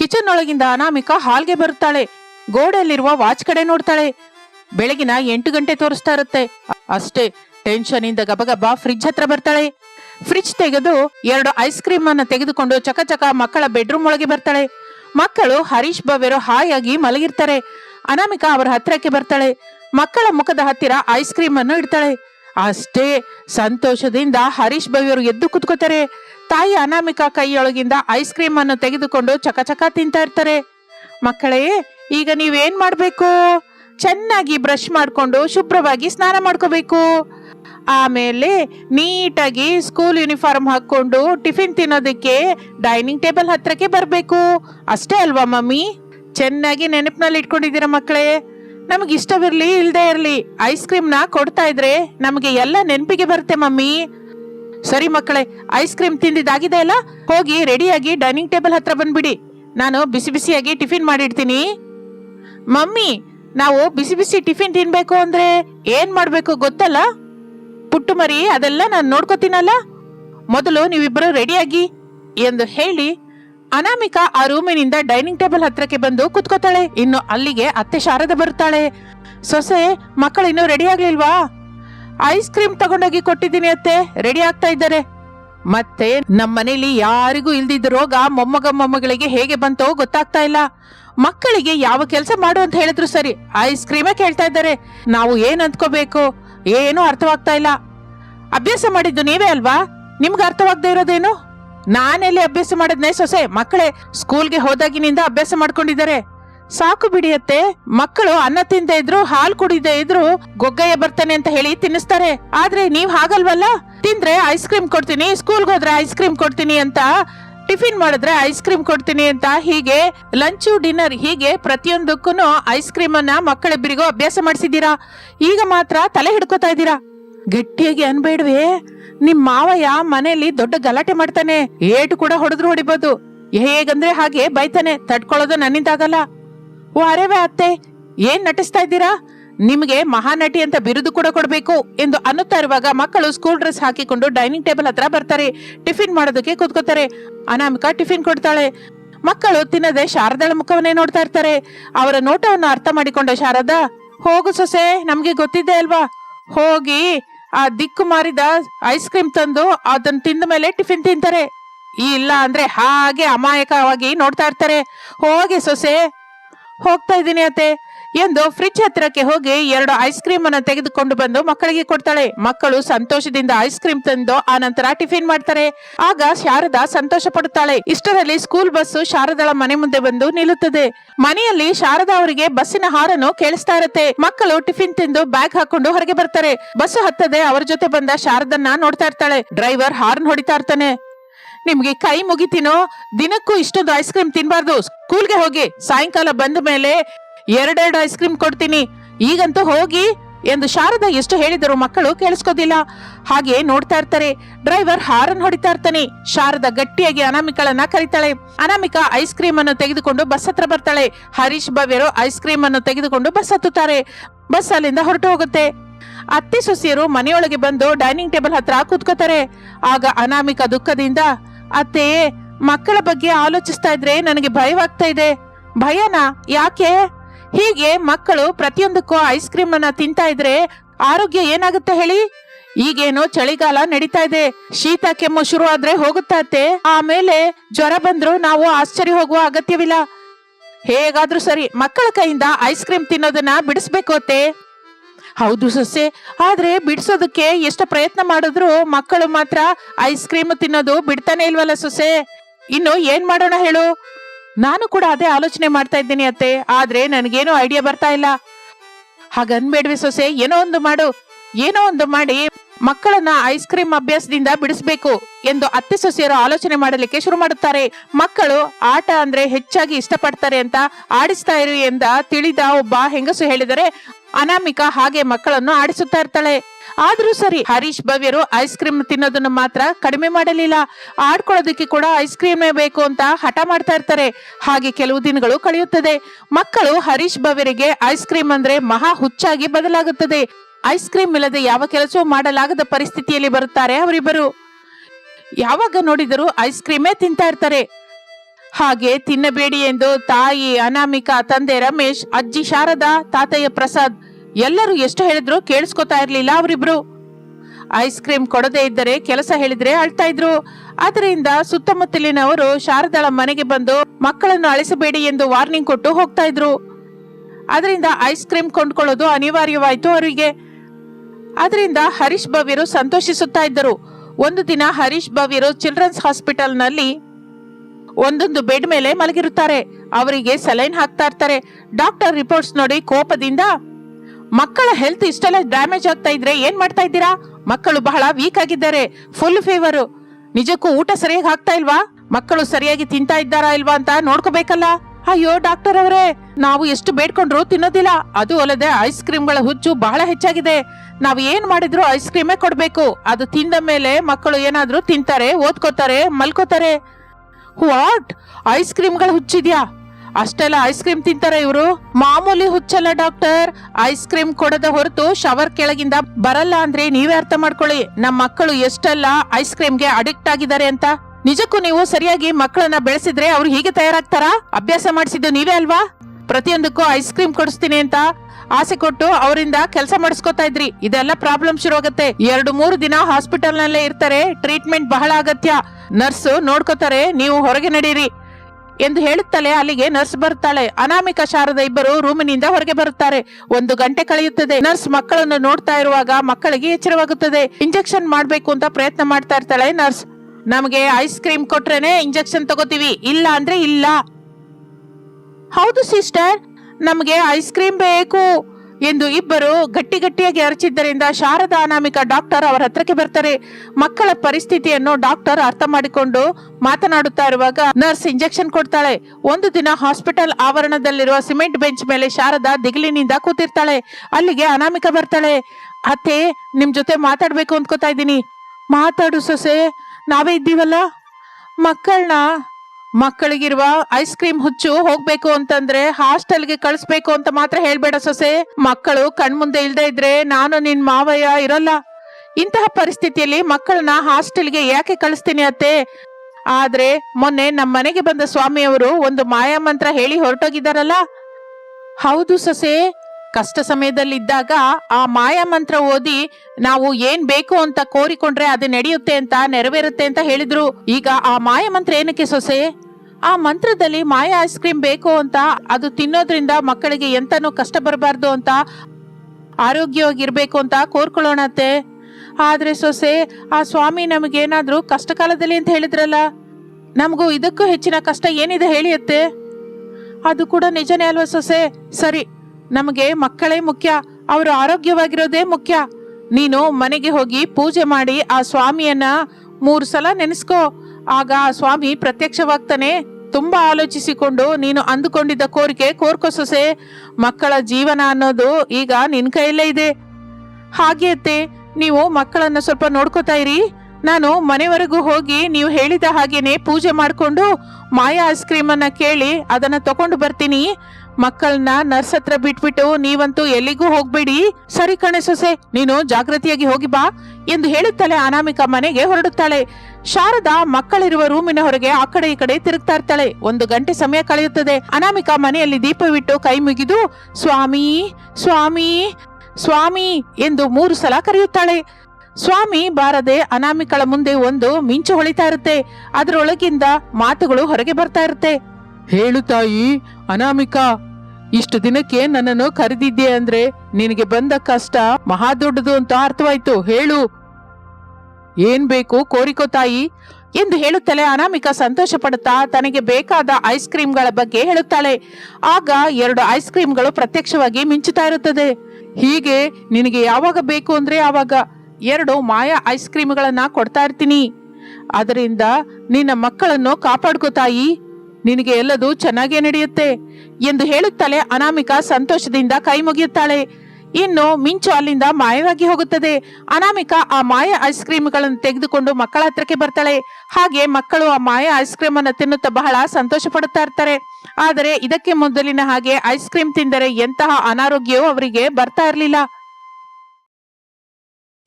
Kitchen ಒಳಗಿಂದ ಅನಾಮಿಕಾ ಹಾಲ್ಗೆ ಬರುತ್ತಾಳೆ. ಗೋಡೆಯಲ್ಲಿರುವ watch ಕಡೆ ನೋಡ್ತಾಳೆ. ಬೆಳಗಿನ ಎಂಟು ಗಂಟೆ ತೋರಿಸ್ತಾ ಇರುತ್ತೆ. ಅಷ್ಟೇ ಟೆನ್ಷನ್ ಇಂದ ಗಬಗಬ ಫ್ರಿಡ್ಜ್ ಹತ್ರ ಬರ್ತಾಳೆ. ಫ್ರಿಡ್ಜ್ ತೆಗೆದು ಎರಡು ಐಸ್ ಕ್ರೀಮ್ ಅನ್ನ ತೆಗೆದುಕೊಂಡು ಚಕ ಚಕ ಮಕ್ಕಳ ಬೆಡ್ರೂಮ್ ಒಳಗೆ ಬರ್ತಾಳೆ. ಮಕ್ಕಳು ಹರೀಶ್ ಬವೆರು ಹಾಯಾಗಿ ಮಲಗಿರ್ತಾರೆ. ಅನಾಮಿಕಾ ಅವರ ಹತ್ತಿರಕ್ಕೆ ಬರ್ತಾಳೆ. ಮಕ್ಕಳ ಮುಖದ ಹತ್ತಿರ ಐಸ್ ಕ್ರೀಮ್ ಅನ್ನು ಇಡ್ತಾಳೆ. ಅಷ್ಟೇ ಸಂತೋಷದಿಂದ ಹರೀಶ್ ಅವರು ಎದ್ದು ಕುತ್ಕೋತಾರೆ. ತಾಯಿ ಅನಾಮಿಕಾ ಕೈಯೊಳಗಿಂದ ಐಸ್ ಕ್ರೀಮ್ ಅನ್ನು ತೆಗೆದುಕೊಂಡು ಚಕ ತಿಂತಾ ಇರ್ತಾರೆ. ಮಕ್ಕಳೇ, ಈಗ ನೀವೇನ್ ಮಾಡ್ಬೇಕು? ಚೆನ್ನಾಗಿ ಬ್ರಷ್ ಮಾಡ್ಕೊಂಡು ಶುಭ್ರವಾಗಿ ಸ್ನಾನ ಮಾಡ್ಕೋಬೇಕು. ಆಮೇಲೆ ನೀಟಾಗಿ ಸ್ಕೂಲ್ ಯೂನಿಫಾರ್ಮ್ ಹಾಕೊಂಡು ಟಿಫಿನ್ ತಿನ್ನೋದಕ್ಕೆ ಡೈನಿಂಗ್ ಟೇಬಲ್ ಹತ್ರಕ್ಕೆ ಬರಬೇಕು. ಅಷ್ಟೇ ಅಲ್ವಾ ಮಮ್ಮಿ? ಚೆನ್ನಾಗಿ ನೆನಪಿನಲ್ಲಿ ಇಟ್ಕೊಂಡಿದ್ದೀರಾ ಮಕ್ಕಳೇ? ನಮಗೆ ಇಷ್ಟವಿರಲಿ, ಇಲ್ದೇ ಇರಲಿ ಐಸ್ ಕ್ರೀಮ್ನ ಕೊಡ್ತಾ ಇದ್ರೆ ನಮಗೆ ಎಲ್ಲ ನೆನಪಿಗೆ ಬರುತ್ತೆ ಮಮ್ಮಿ. ಸರಿ ಮಕ್ಕಳೇ ಐಸ್ ಕ್ರೀಮ್ ತಿಂದಿದ್ದಾಗಿದೆ ಅಲ್ಲ? ಹೋಗಿ ರೆಡಿಯಾಗಿ ಡೈನಿಂಗ್ ಟೇಬಲ್ ಹತ್ರ ಬಂದ್ಬಿಡಿ. ನಾನು ಬಿಸಿ ಬಿಸಿಯಾಗಿ ಟಿಫಿನ್ ಮಾಡಿಡ್ತೀನಿ. ಮಮ್ಮಿ, ನಾವು ಬಿಸಿ ಬಿಸಿ ಟಿಫಿನ್ ತಿನ್ಬೇಕು ಅಂದ್ರೆ ಏನ್ ಮಾಡ್ಬೇಕು ಗೊತ್ತಲ್ಲ? ಪುಟ್ಟು ಮರಿ ಅದೆಲ್ಲ ನಾನು ನೋಡ್ಕೋತೀನಲ್ಲ? ಮೊದಲು ನೀವಿಬ್ಬರು ರೆಡಿಯಾಗಿ ಎಂದು ಹೇಳಿ ಅನಾಮಿಕಾ ಆ ರೂಮಿನಿಂದ ಡೈನಿಂಗ್ ಟೇಬಲ್ ಹತ್ರಕ್ಕೆ ಬಂದು ಕುತ್ಕೋತಾಳೆ. ಇನ್ನು ಅಲ್ಲಿಗೆ ಅತ್ತೆ ಶಾರದ ಬರುತ್ತಾಳೆ. ಸೊಸೆ, ಮಕ್ಕಳು ಇನ್ನೂ ರೆಡಿ ಆಗ್ಲಿಲ್ವಾ? ಐಸ್ ಕ್ರೀಮ್ ತಗೊಂಡೋಗಿ ಕೊಟ್ಟಿದ್ದೀನಿ ಅತ್ತೆ. ರೆಡಿ ಆಗ್ತಾ ಇದ್ದಾರೆ. ಮತ್ತೆ ನಮ್ಮ ಮನೇಲಿ ಯಾರಿಗೂ ಇಲ್ದಿದ್ದ ರೋಗ ಮೊಮ್ಮಗ ಮೊಮ್ಮಗಳಿಗೆ ಹೇಗೆ ಬಂತೋ ಗೊತ್ತಾಗ್ತಾ ಇಲ್ಲ. ಮಕ್ಕಳಿಗೆ ಯಾವ ಕೆಲಸ ಮಾಡು ಅಂತ ಹೇಳಿದ್ರು ಸರಿ. ಐಸ್ ಕ್ರೀಮೇ ಕೇಳ್ತಾ ಇದ್ದಾರೆ. ನಾವು ಏನ್ ಅಂದ್ಕೋಬೇಕು? ಏನೂ ಅರ್ಥವಾಗ್ತಾ ಇಲ್ಲ. ಅಭ್ಯಾಸ ಮಾಡಿದ್ದು ನೀವೇ ಅಲ್ವಾ? ನಿಮ್ಗೆ ಅರ್ಥವಾಗದೆ ಇರೋದೇನು? ನಾನೆಲ್ಲಿ ಅಭ್ಯಾಸ ಮಾಡಿದ್ನೆ ಸೊಸೆ? ಮಕ್ಕಳೇ, ಸ್ಕೂಲ್ಗೆ ಹೋದಾಗಿನಿಂದ ಅಭ್ಯಾಸ ಮಾಡ್ಕೊಂಡಿದ್ದಾರೆ. ಸಾಕು ಬಿಡಿಯತ್ತೆ. ಮಕ್ಕಳು ಅನ್ನ ತಿಂದ ಇದ್ರು, ಹಾಲು ಕುಡಿದೇ ಇದ್ರು, ಗೊಗ್ಗಯ್ಯ ಬರ್ತಾನೆ ಅಂತ ಹೇಳಿ ತಿನ್ನಿಸ್ತಾರೆ. ಆದ್ರೆ ನೀವ್ ಹಾಗಲ್ವಲ್ಲ? ತಿಂದ್ರೆ ಐಸ್ ಕ್ರೀಮ್ ಕೊಡ್ತೀನಿ, ಸ್ಕೂಲ್ಗೆ ಹೋದ್ರೆ ಐಸ್ ಕ್ರೀಮ್ ಕೊಡ್ತೀನಿ ಅಂತ, ಟಿಫಿನ್ ಮಾಡಿದ್ರೆ ಐಸ್ ಕ್ರೀಮ್ ಕೊಡ್ತೀನಿ ಅಂತ ಹೀಗೆ, ಲಂಚು, ಡಿನ್ನರ್ ಹೀಗೆ ಪ್ರತಿಯೊಂದಕ್ಕೂ ಐಸ್ ಕ್ರೀಮ್ ಅನ್ನ ಮಕ್ಕಳಿಬ್ಬರಿಗೂ ಅಭ್ಯಾಸ ಮಾಡಿಸಿದ್ದೀರಾ? ಈಗ ಮಾತ್ರ ತಲೆ ಹಿಡ್ಕೋತಾ ಇದ್ದೀರಾ? ಗಟ್ಟಿಯಾಗಿ ಅನ್ಬೇಡ್ವೆ. ನಿಮ್ ಮಾವಯ್ಯ ಮನೆಯಲ್ಲಿ ದೊಡ್ಡ ಗಲಾಟೆ ಮಾಡ್ತಾನೆ? ಏಟು ಕೂಡ ಹೊಡೆದ್ರು ಹೊಡಿಬೋದು. ಹೇಗಂದ್ರೆ ಹಾಗೆ ಬೈತಾನೆ, ತಡ್ಕೊಳ್ಳೋದು ನನ್ನಿಂದಾಗಲ್ಲ. ಓ ಅರೆವೆ ಅತ್ತೆ, ಏನ್ ನಟಿಸ್ತಾ ಇದ್ದೀರಾ? ನಿಮಗೆ ಮಹಾನಟಿ ಅಂತ ಬಿರುದು ಕೂಡ ಕೊಡಬೇಕು ಎಂದು ಅನ್ನುತ್ತಾ ಇರುವಾಗ ಮಕ್ಕಳು ಸ್ಕೂಲ್ ಡ್ರೆಸ್ ಹಾಕಿಕೊಂಡು ಡೈನಿಂಗ್ ಟೇಬಲ್ ಹತ್ರ ಬರ್ತಾರೆ. ಟಿಫಿನ್ ಮಾಡೋದಕ್ಕೆ ಕೂತ್ಕೋತಾರೆ. ಅನಾಮಿಕಾ ಟಿಫಿನ್ ಕೊಡ್ತಾಳೆ. ಮಕ್ಕಳು ತಿನ್ನದೆ ಶಾರದಾಳ ಮುಖವನ್ನೇ ನೋಡ್ತಾ ಇರ್ತಾರೆ. ಅವರ ನೋಟವನ್ನು ಅರ್ಥ ಮಾಡಿಕೊಂಡ ಶಾರದಾ, ಹೋಗು ಸೊಸೆ, ನಮ್ಗೆ ಗೊತ್ತಿದೆ ಅಲ್ವಾ? ಹೋಗಿ ಆ ದಿಕ್ಕು ಮಾರಿದ ಐಸ್ ಕ್ರೀಮ್ ತಂದು ಅದನ್ನ ತಿಂದ ಮೇಲೆ ಟಿಫಿನ್ ತಿಂತಾರೆ. ಇಲ್ಲ ಅಂದ್ರೆ ಹಾಗೆ ಅಮಾಯಕವಾಗಿ ನೋಡ್ತಾ ಇರ್ತಾರೆ. ಹೋಗಿ ಸೊಸೆ, ಹೋಗ್ತಾ ಇದ್ದೀನಿ ಅತ್ತೆ. ಎಂದು ಫ್ರಿಡ್ಜ್ ಹತ್ತಿರಕ್ಕೆ ಹೋಗಿ ಎರಡು ಐಸ್ ಕ್ರೀಮ್ ಅನ್ನು ತೆಗೆದುಕೊಂಡು ಬಂದು ಮಕ್ಕಳಿಗೆ ಕೊಡ್ತಾಳೆ. ಮಕ್ಕಳು ಸಂತೋಷದಿಂದ ಐಸ್ ಕ್ರೀಮ್ ತಂದು ಆ ನಂತರ ಟಿಫಿನ್ ಮಾಡ್ತಾರೆ. ಆಗ ಶಾರದಾ ಸಂತೋಷ ಪಡುತ್ತಾಳೆ. ಇಷ್ಟರಲ್ಲಿ ಸ್ಕೂಲ್ ಬಸ್ ಶಾರದಾಳ ಮನೆ ಮುಂದೆ ಬಂದು ನಿಲ್ಲುತ್ತದೆ. ಮನೆಯಲ್ಲಿ ಶಾರದಾ ಅವರಿಗೆ ಬಸ್ಸಿನ ಹಾರನ್ನು ಕೇಳಿಸ್ತಾ ಇರುತ್ತೆ. ಮಕ್ಕಳು ಟಿಫಿನ್ ತಿಂದು ಬ್ಯಾಗ್ ಹಾಕೊಂಡು ಹೊರಗೆ ಬರ್ತಾರೆ. ಬಸ್ ಹತ್ತದೆ ಅವರ ಜೊತೆ ಬಂದ ಶಾರದನ್ನ ನೋಡ್ತಾ ಇರ್ತಾಳೆ. ಡ್ರೈವರ್ ಹಾರ್ನ್ ಹೊಡಿತಾ ಇರ್ತಾನೆ. ನಿಮ್ಗೆ ಕೈ ಮುಗಿತೀನೋ? ದಿನಕ್ಕೂ ಇಷ್ಟೊಂದು ಐಸ್ ಕ್ರೀಮ್ ತಿನ್ಬಾರ್ದು. ಸ್ಕೂಲ್ಗೆ ಹೋಗಿ ಸಾಯಂಕಾಲ ಬಂದ ಮೇಲೆ ಎರಡೆರಡು ಐಸ್ ಕ್ರೀಮ್ ಕೊಡ್ತೀನಿ. ಈಗಂತೂ ಹೋಗಿ ಎಂದು ಶಾರದಾ ಎಷ್ಟು ಹೇಳಿದರು ಮಕ್ಕಳು ಕೇಳಿಸ್ಕೋದಿಲ್ಲ. ಹಾಗೆ ನೋಡ್ತಾ ಇರ್ತಾರೆ. ಡ್ರೈವರ್ ಹಾರನ್ ಹೊಡಿತಾ ಇರ್ತಾನೆ. ಶಾರದಾ ಗಟ್ಟಿಯಾಗಿ ಅನಾಮಿಕಳನ್ನ ಕರೀತಾಳೆ. ಅನಾಮಿಕಾ ಐಸ್ ಕ್ರೀಮ್ ಅನ್ನು ತೆಗೆದುಕೊಂಡು ಬಸ್ ಹತ್ರ ಬರ್ತಾಳೆ. ಹರೀಶ್ ಭವ್ಯರು ಐಸ್ ಕ್ರೀಮ್ ಅನ್ನು ತೆಗೆದುಕೊಂಡು ಬಸ್ ಹತ್ತುತ್ತಾರೆ. ಬಸ್ ಅಲ್ಲಿಂದ ಹೊರಟು ಹೋಗುತ್ತೆ. ಅತ್ತೆ ಸೊಸಿಯರು ಮನೆಯೊಳಗೆ ಬಂದು ಡೈನಿಂಗ್ ಟೇಬಲ್ ಹತ್ರ ಕೂತ್ಕೋತಾರೆ. ಆಗ ಅನಾಮಿಕ ದುಃಖದಿಂದ, ಅತ್ತೆ, ಮಕ್ಕಳ ಬಗ್ಗೆ ಆಲೋಚಿಸ್ತಾ ಇದ್ರೆ ನನಗೆ ಭಯವಾಗ್ತಾ ಇದೆ. ಭಯನಾ? ಯಾಕೆ? ಹೀಗೆ ಮಕ್ಕಳು ಪ್ರತಿಯೊಂದಕ್ಕೂ ಐಸ್ ಕ್ರೀಮ್ ಅನ್ನ ತಿಂತಾ ಇದ್ರೆ ಆರೋಗ್ಯ ಏನಾಗುತ್ತೆ ಹೇಳಿ? ಈಗೇನೋ ಚಳಿಗಾಲ ನಡೀತಾ ಇದೆ. ಶೀತ ಕೆಮ್ಮು ಶುರು ಆದ್ರೆ ಹೋಗುತ್ತಾ ಆಮೇಲೆ ಜ್ವರ ಬಂದ್ರು ನಾವು ಆಶ್ಚರ್ಯ ಹೋಗುವ ಅಗತ್ಯವಿಲ್ಲ. ಹೇಗಾದ್ರೂ ಸರಿ, ಮಕ್ಕಳ ಕೈಯಿಂದ ಐಸ್ ಕ್ರೀಮ್ ತಿನ್ನೋದನ್ನ ಬಿಡಿಸ್ಬೇಕು ಹೌದು ಸೊಸೆ, ಆದ್ರೆ ಬಿಡಿಸೋದಕ್ಕೆ ಎಷ್ಟು ಪ್ರಯತ್ನ ಮಾಡಿದ್ರು ಮಕ್ಕಳು ಮಾತ್ರ ಐಸ್ ಕ್ರೀಮ್ ತಿನ್ನೋದು ಬಿಡ್ತಾನೆ ಇಲ್ವಲ್ಲ ಸೊಸೆ? ಇನ್ನು ಏನ್ ಮಾಡೋಣ ಹೇಳು? ನಾನು ಕೂಡ ಅದೇ ಆಲೋಚನೆ ಮಾಡ್ತಾ ಇದ್ದೀನಿ ಅತ್ತೆ, ಆದ್ರೆ ನನಗೇನು ಐಡಿಯಾ ಬರ್ತಾ ಇಲ್ಲ. ಹಾಗನ್ಬೇಡ್ವಿ ಸೊಸೆ, ಏನೋ ಒಂದು ಮಾಡು, ಏನೋ ಒಂದು ಮಾಡಿ ಮಕ್ಕಳನ್ನ ಐಸ್ ಕ್ರೀಮ್ ಅಭ್ಯಾಸದಿಂದ ಬಿಡಿಸಬೇಕು ಎಂದು ಅತ್ತೆ ಸೊಸೆಯರು ಆಲೋಚನೆ ಮಾಡಲಿಕ್ಕೆ ಶುರು ಮಾಡುತ್ತಾರೆ. ಮಕ್ಕಳು ಆಟ ಅಂದ್ರೆ ಹೆಚ್ಚಾಗಿ ಇಷ್ಟಪಡ್ತಾರೆ ಅಂತ ಆಡಿಸ್ತಾ ಇರು ಎಂದ ತಿಳಿದ ಒಬ್ಬ ಹೆಂಗಸು ಹೇಳಿದರೆ, ಅನಾಮಿಕಾ ಹಾಗೆ ಮಕ್ಕಳನ್ನು ಆಡಿಸುತ್ತಾ ಇರ್ತಾಳೆ. ಆದ್ರೂ ಸರಿ ಹರೀಶ್ ಭವ್ಯರು ಐಸ್ ಕ್ರೀಮ್ ತಿನ್ನೋದನ್ನು ಮಾತ್ರ ಕಡಿಮೆ ಮಾಡಲಿಲ್ಲ. ಆಡ್ಕೊಳ್ಳೋದಕ್ಕೆ ಕೂಡ ಐಸ್ ಕ್ರೀಮ್ ಬೇಕು ಅಂತ ಹಠ ಮಾಡ್ತಾ ಇರ್ತಾರೆ. ಹಾಗೆ ಕೆಲವು ದಿನಗಳು ಕಳೆಯುತ್ತದೆ. ಮಕ್ಕಳು ಹರೀಶ್ ಭವ್ಯರಿಗೆ ಐಸ್ ಕ್ರೀಮ್ ಅಂದ್ರೆ ಮಹಾ ಹುಚ್ಚಾಗಿ ಬದಲಾಗುತ್ತದೆ. ಐಸ್ ಕ್ರೀಮ್ ಇಲ್ಲದೆ ಯಾವ ಕೆಲಸವೂ ಮಾಡಲಾಗದ ಪರಿಸ್ಥಿತಿಯಲ್ಲಿ ಬರುತ್ತಾರೆ ಅವರಿಬ್ಬರು. ಯಾವಾಗ ನೋಡಿದರೂ ಐಸ್ ಕ್ರೀಮೇ ತಿಂತಾ ಇರ್ತಾರೆ. ಹಾಗೆ ತಿನ್ನಬೇಡಿ ಎಂದು ತಾಯಿ, ಅನಾಮಿಕಾ, ತಂದೆ ರಮೇಶ್, ಅಜ್ಜಿ ಶಾರದಾ, ತಾತಯ್ಯ ಪ್ರಸಾದ್ ಎಲ್ಲರೂ ಎಷ್ಟು ಹೇಳಿದ್ರು ಕೇಳಿಸ್ಕೊತಾ ಇರ್ಲಿಲ್ಲ ಅವರಿಬ್ರು. ಐಸ್ ಕ್ರೀಮ್ ಕೊಡದೇ ಇದ್ದರೆ ಕೆಲಸ ಹೇಳಿದ್ರೆ ಅಳ್ತಾ ಇದ್ರು. ಅದರಿಂದ ಸುತ್ತಮುತ್ತಲಿನವರು ಶಾರದಾಳ ಮನೆಗೆ ಬಂದು ಮಕ್ಕಳನ್ನು ಅಳಿಸಬೇಡಿ ಎಂದು ವಾರ್ನಿಂಗ್ ಕೊಟ್ಟು ಹೋಗ್ತಾ ಇದ್ರು. ಅದರಿಂದ ಐಸ್ ಕ್ರೀಮ್ ಕೊಂಡ್ಕೊಳ್ಳೋದು ಅನಿವಾರ್ಯವಾಯಿತು ಅವರಿಗೆ. ಅದರಿಂದ ಹರೀಶ್ ಭವ್ಯರು ಸಂತೋಷಿಸುತ್ತಾ ಇದ್ದರು. ಒಂದು ದಿನ ಹರೀಶ್ ಭವ್ಯರು ಚಿಲ್ಡ್ರನ್ಸ್ ಹಾಸ್ಪಿಟಲ್ನಲ್ಲಿ ಒಂದೊಂದು ಬೆಡ್ ಮೇಲೆ ಮಲಗಿರುತ್ತಾರೆ. ಅವರಿಗೆ ಸಲೈನ್ ಹಾಕ್ತಾ ಇರ್ತಾರೆ. ಡಾಕ್ಟರ್ ರಿಪೋರ್ಟ್ಸ್ ನೋಡಿ ಕೋಪದಿಂದ ಮಕ್ಕಳ ಹೆಲ್ತ್ ಇಷ್ಟೆಲ್ಲ ಡ್ಯಾಮೇಜ್ ಆಗ್ತಾ ಇದ್ರೆ ಏನ್ ಮಾಡ್ತಾ ಇದ್ದೀರಾ? ಮಕ್ಕಳು ಬಹಳ ವೀಕ್ ಆಗಿದ್ದಾರೆ. ಫುಲ್ ಫೀವರ್ ನಿಜಕ್ಕೂ ಊಟ ಸರಿಯಾಗಿ ಆಗ್ತಾ ಇಲ್ವಾ? ಮಕ್ಕಳು ಸರಿಯಾಗಿ ತಿಂತಾ ಇದ್ದಾರಾ ಇಲ್ವಾ ಅಂತ ನೋಡ್ಕೋಬೇಕಲ್ಲ? ಅಯ್ಯೋ ಡಾಕ್ಟರ್ ಅವರೇ, ನಾವು ಎಷ್ಟು ಬೇಡ್ಕೊಂಡ್ರು ತಿನ್ನೋದಿಲ್ಲ. ಅದು ಅಲ್ಲದೆ ಐಸ್ ಕ್ರೀಮ್ಗಳ ಹುಚ್ಚು ಬಹಳ ಹೆಚ್ಚಾಗಿದೆ. ನಾವು ಏನ್ ಮಾಡಿದ್ರು ಐಸ್ ಕ್ರೀಮೇ ಕೊಡ್ಬೇಕು. ಅದು ತಿಂದ ಮೇಲೆ ಮಕ್ಕಳು ಏನಾದ್ರೂ ತಿಂತಾರೆ, ಓದ್ಕೋತಾರೆ, ಮಲ್ಕೋತಾರೆ. ವಾಟ್ ಐಸ್ ಕ್ರೀಮ್ಗಳ ಹುಚ್ಚಿದ್ಯಾ ಅಷ್ಟೆಲ್ಲ ಐಸ್ ಕ್ರೀಮ್ ತಿಂತಾರೆ ಇವರು. ಮಾಮೂಲಿ ಹುಚ್ಚಲ್ಲ ಡಾಕ್ಟರ್ ಐಸ್ ಕ್ರೀಮ್ ಕೊಡದ ಹೊರತು ಶವರ್ ಕೆಳಗಿಂದ ಬರಲ್ಲ ಅಂದ್ರೆ ನೀವೇ ಅರ್ಥ ಮಾಡ್ಕೊಳ್ಳಿ. ನಮ್ಮ ಮಕ್ಕಳು ಎಷ್ಟೆಲ್ಲ ಐಸ್ ಕ್ರೀಮ್ಗೆ ಅಡಿಕ್ಟ್ ಆಗಿದ್ದಾರೆ ಅಂತ. ನಿಜಕ್ಕೂ ನೀವು ಸರಿಯಾಗಿ ಮಕ್ಕಳನ್ನ ಬೆಳೆಸಿದ್ರೆ ಅವ್ರು ಹೀಗೆ ತಯಾರಾಗ್ತಾರಾ? ಅಭ್ಯಾಸ ಮಾಡಿಸಿದ್ದು ನೀವೇ ಅಲ್ವಾ? ಪ್ರತಿಯೊಂದಕ್ಕೂ ಐಸ್ ಕ್ರೀಮ್ ಕೊಡಿಸ್ತೀನಿ ಅಂತ ಆಸೆ ಕೊಟ್ಟು ಅವರಿಂದ ಕೆಲಸ ಮಾಡಿಸ್ಕೊತಾ ಇದ್ರಿ. ಇದೆಲ್ಲ ಪ್ರಾಬ್ಲಮ್ ಶುರು ಆಗುತ್ತೆ ಎರಡು, ಮೂರು ದಿನ ಹಾಸ್ಪಿಟಲ್ ನಲ್ಲೇ ಇರ್ತಾರೆ. ಟ್ರೀಟ್ಮೆಂಟ್ ಬಹಳ ಅಗತ್ಯ. ನರ್ಸ್ ನೋಡ್ಕೋತಾರೆ. ನೀವು ಹೊರಗೆ ನಡೀರಿ. ಎಂದು ಹೇಳುತ್ತಲೇ ಅಲ್ಲಿಗೆ ನರ್ಸ್ ಬರುತ್ತಾಳೆ. ಅನಾಮಿಕ ಶಾರದ ಇಬ್ಬರು ರೂಮಿನಿಂದ ಹೊರಗೆ ಬರುತ್ತಾರೆ. ಒಂದು ಗಂಟೆ ಕಳೆಯುತ್ತದೆ. ನರ್ಸ್ ಮಕ್ಕಳನ್ನು ನೋಡ್ತಾ ಇರುವಾಗ ಮಕ್ಕಳಿಗೆ ಎಚ್ಚರವಾಗುತ್ತದೆ. ಇಂಜೆಕ್ಷನ್ ಮಾಡಬೇಕು ಅಂತ ಪ್ರಯತ್ನ ಮಾಡ್ತಾ ಇರ್ತಾಳೆ ನರ್ಸ್. ನಮಗೆ ಐಸ್ ಕ್ರೀಮ್ ಕೊಟ್ರೇನೆ ಇಂಜೆಕ್ಷನ್ ತಗೋತೀವಿ. ಇಲ್ಲ ಅಂದ್ರೆ ಇಲ್ಲ. ಹೌದು ಸಿಸ್ಟರ್, ನಮಗೆ ಐಸ್ ಕ್ರೀಮ್ ಬೇಕು. ಎಂದು ಇಬ್ಬರು ಗಟ್ಟಿ ಗಟ್ಟಿಯಾಗಿ ಅರಚಿದ್ದರಿಂದ ಶಾರದಾ ಅನಾಮಿಕ ಡಾಕ್ಟರ್ ಅವರ ಹತ್ರಕ್ಕೆ ಬರ್ತಾರೆ. ಮಕ್ಕಳ ಪರಿಸ್ಥಿತಿಯನ್ನು ಡಾಕ್ಟರ್ ಅರ್ಥ ಮಾಡಿಕೊಂಡು ಮಾತನಾಡುತ್ತಾ ಇರುವಾಗ ನರ್ಸ್ ಇಂಜೆಕ್ಷನ್ ಕೊಡ್ತಾಳೆ. ಒಂದು ದಿನ ಹಾಸ್ಪಿಟಲ್ ಆವರಣದಲ್ಲಿರುವ ಸಿಮೆಂಟ್ ಬೆಂಚ್ ಮೇಲೆ ಶಾರದಾ ದಿಗಿಲಿನಿಂದ ಕೂತಿರ್ತಾಳೆ. ಅಲ್ಲಿಗೆ ಅನಾಮಿಕ ಬರ್ತಾಳೆ. ಅತ್ತೆ, ನಿಮ್ ಜೊತೆ ಮಾತಾಡ್ಬೇಕು ಅಂದ್ಕೋತಾ ಇದ್ದೀನಿ. ಮಾತಾಡು ಸೊಸೆ, ನಾವೇ ಇದ್ದೀವಲ್ಲ? ಮಕ್ಕಳನ್ನ ಮಕ್ಕಳಿಗಿರುವ ಐಸ್ ಕ್ರೀಮ್ ಹುಚ್ಚು ಹೋಗ್ಬೇಕು ಅಂತಂದ್ರೆ ಹಾಸ್ಟೆಲ್ಗೆ ಕಳಿಸ್ಬೇಕು ಅಂತ ಮಾತ್ರ ಹೇಳ್ಬೇಡ ಸೊಸೆ. ಮಕ್ಕಳು ಕಣ್ಮುಂದೆ ಇಲ್ದೇ ಇದ್ರೆ ನಾನು ನಿನ್ ಮಾವಯ್ಯ ಇರಲ್ಲ. ಇಂತಹ ಪರಿಸ್ಥಿತಿಯಲ್ಲಿ ಮಕ್ಕಳನ್ನ ಹಾಸ್ಟೆಲ್ಗೆ ಯಾಕೆ ಕಳಿಸ್ತೀನಿ ಅತ್ತೆ? ಆದ್ರೆ ಮೊನ್ನೆ ನಮ್ಮ ಮನೆಗೆ ಬಂದ ಸ್ವಾಮಿಯವರು ಒಂದು ಮಾಯಾ ಮಂತ್ರ ಹೇಳಿ ಹೊರಟೋಗಿದ್ದಾರಲ್ಲ? ಹೌದು ಸೊಸೆ. ಕಷ್ಟ ಸಮಯದಲ್ಲಿದ್ದಾಗ ಆ ಮಾಯಾ ಮಂತ್ರ ಓದಿ ನಾವು ಏನ್ ಬೇಕು ಅಂತ ಕೋರಿಕೊಂಡ್ರೆ ಅದು ನಡೆಯುತ್ತೆ ಅಂತ ನೆರವೇರುತ್ತೆ ಅಂತ ಹೇಳಿದ್ರು. ಈಗ ಆ ಮಾಯ ಮಂತ್ರ ಏನಕ್ಕೆ ಸೊಸೆ? ಆ ಮಂತ್ರದಲ್ಲಿ ಮಾಯ ಐಸ್ ಕ್ರೀಮ್ ಬೇಕು ಅಂತ, ಅದು ತಿನ್ನೋದ್ರಿಂದ ಮಕ್ಕಳಿಗೆ ಎಂತನೂ ಕಷ್ಟ ಬರಬಾರ್ದು ಅಂತ ಆರೋಗ್ಯವಾಗಿರ್ಬೇಕು ಅಂತ ಕೋರ್ಕೊಳ್ಳೋಣತ್ತೆ ಆದ್ರೆ ಸೊಸೆ, ಆ ಸ್ವಾಮಿ ನಮಗೇನಾದರೂ ಕಷ್ಟ ಕಾಲದಲ್ಲಿ ಅಂತ ಹೇಳಿದ್ರಲ್ಲ, ನಮಗೂ ಇದಕ್ಕೂ ಹೆಚ್ಚಿನ ಕಷ್ಟ ಏನಿದೆ ಹೇಳಿಯತ್ತೆ ಅದು ಕೂಡ ನಿಜನೇ ಅಲ್ವಾ ಸೊಸೆ? ಸರಿ, ನಮಗೆ ಮಕ್ಕಳೇ ಮುಖ್ಯ, ಅವರು ಆರೋಗ್ಯವಾಗಿರೋದೇ ಮುಖ್ಯ. ನೀನು ಮನೆಗೆ ಹೋಗಿ ಪೂಜೆ ಮಾಡಿ ಆ ಸ್ವಾಮಿಯನ್ನ ಮೂರು ಸಲ ನೆನೆಸ್ಕೋ. ಆಗ ಸ್ವಾಮಿ ಪ್ರತ್ಯಕ್ಷವಾಗ್ತಾನೆ, ತುಂಬಾ ಆಲೋಚಿಸಿಕೊಂಡು ನೀನು ಅಂದುಕೊಂಡಿದ್ದ ಕೋರಿಕೆ ಕೋರ್ಕೋ ಸೊಸೆ ಮಕ್ಕಳ ಜೀವನ ಅನ್ನೋದು ಈಗ ನಿನ್ ಕೈಯಲ್ಲೇ ಇದೆ. ಹಾಗೆ ಅತ್ತೆ, ನೀವು ಮಕ್ಕಳನ್ನ ಸ್ವಲ್ಪ ನೋಡ್ಕೋತಾ ಇರಿ. ನಾನು ಮನೆವರೆಗೂ ಹೋಗಿ ನೀವು ಹೇಳಿದ ಹಾಗೇನೆ ಪೂಜೆ ಮಾಡಿಕೊಂಡು ಮಾಯಾ ಐಸ್ ಕ್ರೀಮ್ ಅನ್ನ ಕೇಳಿ ಅದನ್ನ ತಗೊಂಡು ಬರ್ತೀನಿ. ಮಕ್ಕಳನ್ನ ನರ್ಸ್ ಹತ್ರ ಬಿಟ್ಬಿಟ್ಟು ನೀವಂತೂ ಎಲ್ಲಿಗೂ ಹೋಗ್ಬೇಡಿ. ಸರಿ ಕಣೆ ಸೊಸೆ, ನೀನು ಜಾಗೃತಿಯಾಗಿ ಹೋಗಿ ಬಾ ಎಂದು ಹೇಳುತ್ತಲೇ ಅನಾಮಿಕ ಮನೆಗೆ ಹೊರಡುತ್ತಾಳೆ. ಶಾರದಾ ಮಕ್ಕಳಿರುವ ರೂಮಿನ ಹೊರಗೆ ಆ ಕಡೆ ಈ ಕಡೆ ತಿರುಗ್ತಾ ಇರ್ತಾಳೆ. ಒಂದು ಗಂಟೆ ಸಮಯ ಕಳೆಯುತ್ತದೆ. ಅನಾಮಿಕ ಮನೆಯಲ್ಲಿ ದೀಪವಿಟ್ಟು ಕೈ ಮುಗಿದು, ಸ್ವಾಮಿ ಸ್ವಾಮಿ ಸ್ವಾಮಿ ಎಂದು ಮೂರು ಸಲ ಕರೆಯುತ್ತಾಳೆ. ಸ್ವಾಮಿ ಬಾರದೆ ಅನಾಮಿಕಳ ಮುಂದೆ ಒಂದು ಮಿಂಚು ಹೊಳಿತಾ ಇರುತ್ತೆ. ಅದರೊಳಗಿಂದ ಮಾತುಗಳು ಹೊರಗೆ ಬರ್ತಾ ಇರುತ್ತೆ. ಹೇಳು ತಾಯಿ, ಅನಾಮಿಕಾ ಇಷ್ಟು ದಿನಕ್ಕೆ ನನ್ನನ್ನು ಕರೆದಿದ್ದೆ ಅಂದ್ರೆ ನಿನಗೆ ಬಂದ ಕಷ್ಟ ಮಹಾ ದೊಡ್ಡದು ಅಂತ ಅರ್ಥವಾಯ್ತು. ಹೇಳು. ಏನ್ ಬೇಕು ಕೋರಿಕೋ ತಾಯಿ. ಎಂದು ಹೇಳುತ್ತಲೇ ಅನಾಮಿಕ ಸಂತೋಷ ಪಡುತ್ತಾ ತನಗೆ ಬೇಕಾದ ಐಸ್ ಕ್ರೀಮ್ಗಳ ಬಗ್ಗೆ ಹೇಳುತ್ತಾಳೆ. ಆಗ ಎರಡು ಐಸ್ ಕ್ರೀಮ್ಗಳು ಪ್ರತ್ಯಕ್ಷವಾಗಿ ಮಿಂಚುತ್ತಾ ಇರುತ್ತದೆ. ಹೀಗೆ ನಿನಗೆ ಯಾವಾಗ ಬೇಕು ಅಂದ್ರೆ ಆವಾಗ ಎರಡು ಮಾಯಾ ಐಸ್ ಕ್ರೀಮ್ಗಳನ್ನ ಕೊಡ್ತಾ ಇರ್ತೀನಿ. ಅದರಿಂದ ನಿನ್ನ ಮಕ್ಕಳನ್ನು ಕಾಪಾಡ್ಕೋ ತಾಯಿ. ನಿನಗೆ ಎಲ್ಲದೂ ಚೆನ್ನಾಗೇ ನಡೆಯುತ್ತೆ ಎಂದು ಹೇಳುತ್ತಲೇ ಅನಾಮಿಕ ಸಂತೋಷದಿಂದ ಕೈ ಮುಗಿಯುತ್ತಾಳೆ. ಇನ್ನು ಮಿಂಚು ಅಲ್ಲಿಂದ ಮಾಯವಾಗಿ ಹೋಗುತ್ತದೆ. ಅನಾಮಿಕ ಆ ಮಾಯ ಐಸ್ ಕ್ರೀಮ್ಗಳನ್ನು ತೆಗೆದುಕೊಂಡು ಮಕ್ಕಳ ಹತ್ರಕ್ಕೆ ಬರ್ತಾಳೆ. ಹಾಗೆ ಮಕ್ಕಳು ಆ ಮಾಯ ಐಸ್ ಕ್ರೀಮ್ ಅನ್ನು ತಿನ್ನುತ್ತಾ ಬಹಳ ಸಂತೋಷ ಪಡುತ್ತಾ ಇರ್ತಾರೆ. ಆದರೆ ಇದಕ್ಕೆ ಮೊದಲಿನ ಹಾಗೆ ಐಸ್ ಕ್ರೀಮ್ ತಿಂದರೆ ಎಂತಹ ಅನಾರೋಗ್ಯವೂ ಅವರಿಗೆ ಬರ್ತಾ ಇರಲಿಲ್ಲ.